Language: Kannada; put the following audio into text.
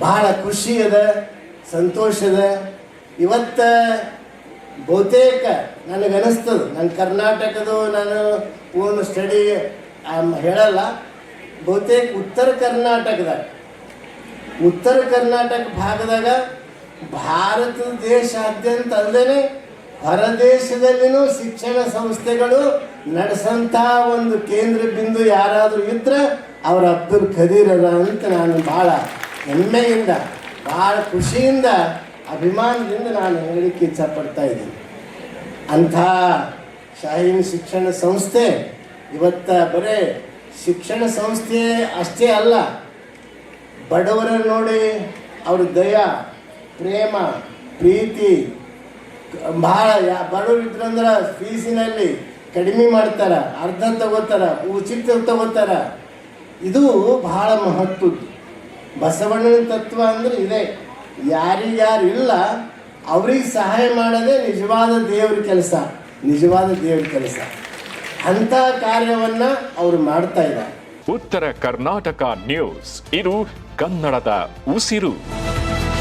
ಬಹಳ ಖುಷಿ ಅದ ಸಂತೋಷ ಇದೆ. ಇವತ್ತ ಬಹುತೇಕ ನನಗನ್ನಿಸ್ತದ ನನ್ನ ಕರ್ನಾಟಕದು ನಾನು ಓನ್ ಸ್ಟಡಿ ಹೇಳಲ್ಲ, ಬಹುತೇಕ ಉತ್ತರ ಕರ್ನಾಟಕದಾಗ. ಉತ್ತರ ಕರ್ನಾಟಕ ಭಾಗದಾಗ ಭಾರತ ದೇಶಾದ್ಯಂತ ಹೊರ ದೇಶದಲ್ಲಿನೂ ಶಿಕ್ಷಣ ಸಂಸ್ಥೆಗಳು ನಡೆಸಂಥ ಒಂದು ಕೇಂದ್ರ ಬಿಂದು ಯಾರಾದರೂ ಇದ್ರೆ ಅವ್ರ ಅಬ್ದುಲ್ ಖದೀರ್ ಅದ ಅಂತ ನಾನು ಭಾಳ ಹೆಮ್ಮೆಯಿಂದ ಭಾಳ ಖುಷಿಯಿಂದ, ಅಭಿಮಾನದಿಂದ ನಾನು ಹೇಳಲಿಕ್ಕೆ ಇಚ್ಛಪಡ್ತಾ ಇದ್ದೀನಿ. ಅಂಥ ಶಾಹೀನ್ ಶಿಕ್ಷಣ ಸಂಸ್ಥೆ ಇವತ್ತ ಬರೇ ಶಿಕ್ಷಣ ಸಂಸ್ಥೆ ಅಷ್ಟೇ ಅಲ್ಲ, ಬಡವರ ನೋಡಿ ಅವ್ರ ದಯ, ಪ್ರೇಮ, ಪ್ರೀತಿ ಭಾಳ ಯಾ, ಬಡವರು ಫೀಸಿನಲ್ಲಿ ಕಡಿಮೆ ಮಾಡ್ತಾರೆ, ಅರ್ಧ ತಗೋತಾರ, ಉಚಿತ ತಗೋತಾರ. ಇದು ಬಹಳ ಮಹತ್ವದ್ದು. ಬಸವಣ್ಣನ ತತ್ವ ಅಂದ್ರೆ ಇದೆ. ಯಾರಿಗ್ಯಾರು ಇಲ್ಲ, ಅವ್ರಿಗೆ ಸಹಾಯ ಮಾಡೋದೇ ನಿಜವಾದ ದೇವ್ರ ಕೆಲಸ, ನಿಜವಾದ ದೇವ್ರ ಕೆಲಸ. ಅಂತ ಕಾರ್ಯವನ್ನು ಅವರು ಮಾಡ್ತಾ ಇದ್ದಾರೆ. ಉತ್ತರ ಕರ್ನಾಟಕ ನ್ಯೂಸ್, ಇದು ಕನ್ನಡದ ಉಸಿರು.